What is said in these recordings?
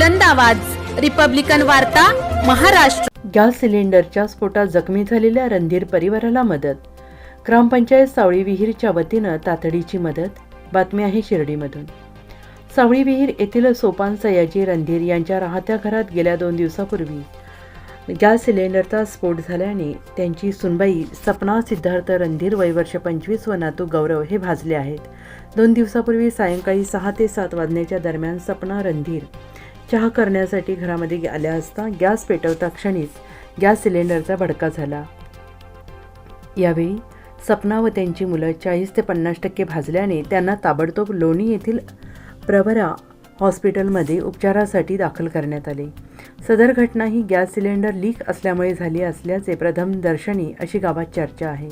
बुलंद आवाज. रिपब्लिकन वार्ता महाराष्ट्र. गॅस सिलेंडरच्या स्फोटात जखमी झालेल्या रणधीर परिवाराला मदत. ग्रामपंचायत सावळी विहीरच्या वतीनं तातडीची मदत. बातमी आहे शिर्डीमधून. सावळी विहीर येथील सोपान सयाजी रणधीर यांच्या राहत्या घरात गेल्या दोन दिवसापूर्वी गॅस सिलेंडरचा स्फोट झाल्याने त्यांची सुनबाई सपना सिद्धार्थ रणधीर वयवर्ष पंचवीस व नातू गौरव हे भाजले आहेत. दोन दिवसापूर्वी सायंकाळी सहा ते सात वाजण्याच्या दरम्यान सपना रणधीर चहा करण्यासाठी घरामध्ये आल्या असता गॅस पेटवता क्षणीच गॅस सिलेंडरचा भडका झाला. यावेळी सपना व त्यांची मुलं चाळीस ते पन्नास टक्के भाजल्याने त्यांना ताबडतोब लोणी येथील प्रवरा हॉस्पिटलमध्ये उपचारासाठी दाखल करण्यात आले. सदर घटना ही गॅस सिलेंडर लीक असल्यामुळे झाली असल्याचे प्रथम दर्शनी अशी गावात चर्चा आहे.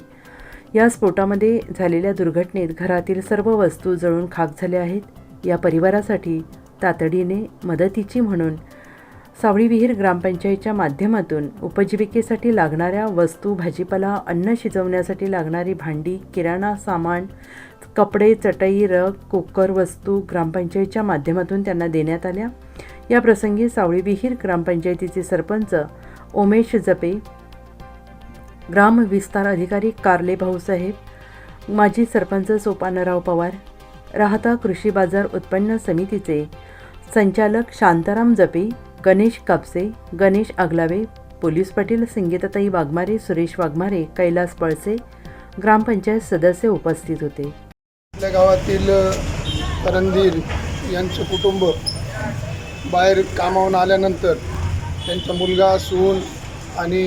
या स्फोटामध्ये झालेल्या दुर्घटनेत घरातील सर्व वस्तू जळून खाक झाल्या आहेत. या परिवारासाठी तातडीने मदतीची म्हणून सावळी विहीर ग्रामपंचायतच्या माध्यमातून उपजीविकेसाठी लागणाऱ्या वस्तू भाजीपाला अन्न शिजवण्यासाठी लागणारी भांडी किराणा सामान कपडे चटई रग कुकर वस्तू ग्रामपंचायतच्या माध्यमातून त्यांना देण्यात आल्या. या प्रसंगी सावळी विहीर ग्रामपंचायतीचे सरपंच उमेश जपे ग्राम विस्तार अधिकारी कारले भाऊसाहेब माजी सरपंच सोपानराव पवार राहता कृषी बाजार उत्पन्न समितीचे संचालक शांताराम जपे गणेश कापसे गणेश आगलावे पोलीस पाटील संगीताताई वाघमारे सुरेश वाघमारे कैलास पळसे ग्रामपंचायत सदस्य उपस्थित होते. आपल्या गावातील करंदीर यांचं कुटुंब बाहेर कामावून आल्यानंतर त्यांचा मुलगा सून आणि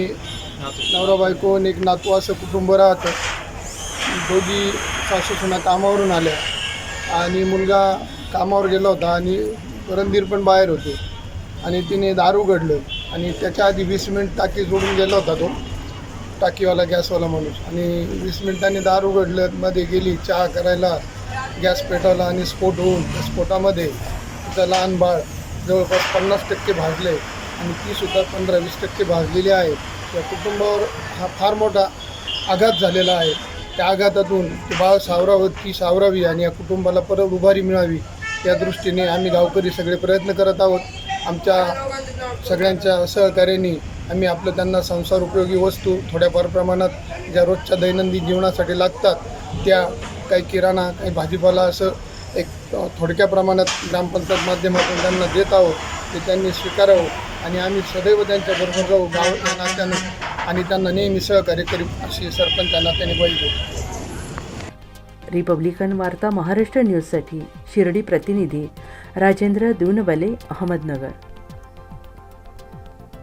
नवरा बायको आणि एक नातू असं कुटुंब राहतं. दोघी सासू सुना कामावरून आल्या आणि मुलगा कामावर गेला होता आणि रणधीर पण बाहेर होते. आणि तिने दारू उघडलं आणि त्याच्या आधी वीस मिनिट टाकी जोडून गेला होता तो. टाकीवाला गॅसवाला माणूस. आणि वीस मिनिटांनी दार उघडलं मध्ये गेली चहा करायला गॅस पेटवला आणि स्फोट होऊन त्या स्फोटामध्ये तिचं लहान बाळ जवळपास पन्नास टक्के भाजले आणि तीसुद्धा पंधरा वीस टक्के भाजलेली आहे. त्या कुटुंबावर हा फार मोठा आघात झालेला आहे. त्या आघातातून ते बाळ सावरावं ती सावरावी आणि या कुटुंबाला परत उभारी मिळावी. या दृष्टीने आम्ही गावकरी सगळे प्रयत्न करत आहोत. आमच्या सगळ्यांच्या सहकार्याने आम्ही आपलं त्यांना संसार उपयोगी वस्तू थोड्याफार प्रमाणात ज्या रोजच्या दैनंदिन जीवनासाठी लागतात त्या काही किराणा काही भाजीपाला असं एक थोडक्या प्रमाणात ग्रामपंचायत माध्यमातून त्यांना देत आहोत. ते त्यांनी स्वीकारावं आणि आम्ही सदैव त्यांच्याबरोबर राहू गाव या नात्यानं आणि त्यांना नेहमी सहकार्य करू अशी सरपंच या नात्याने ग्वाही रिपब्लिकन वार्ता महाराष्ट्र न्यूजसाठी शिर्डी प्रतिनिधी राजेंद्र दूनबले अहमदनगर.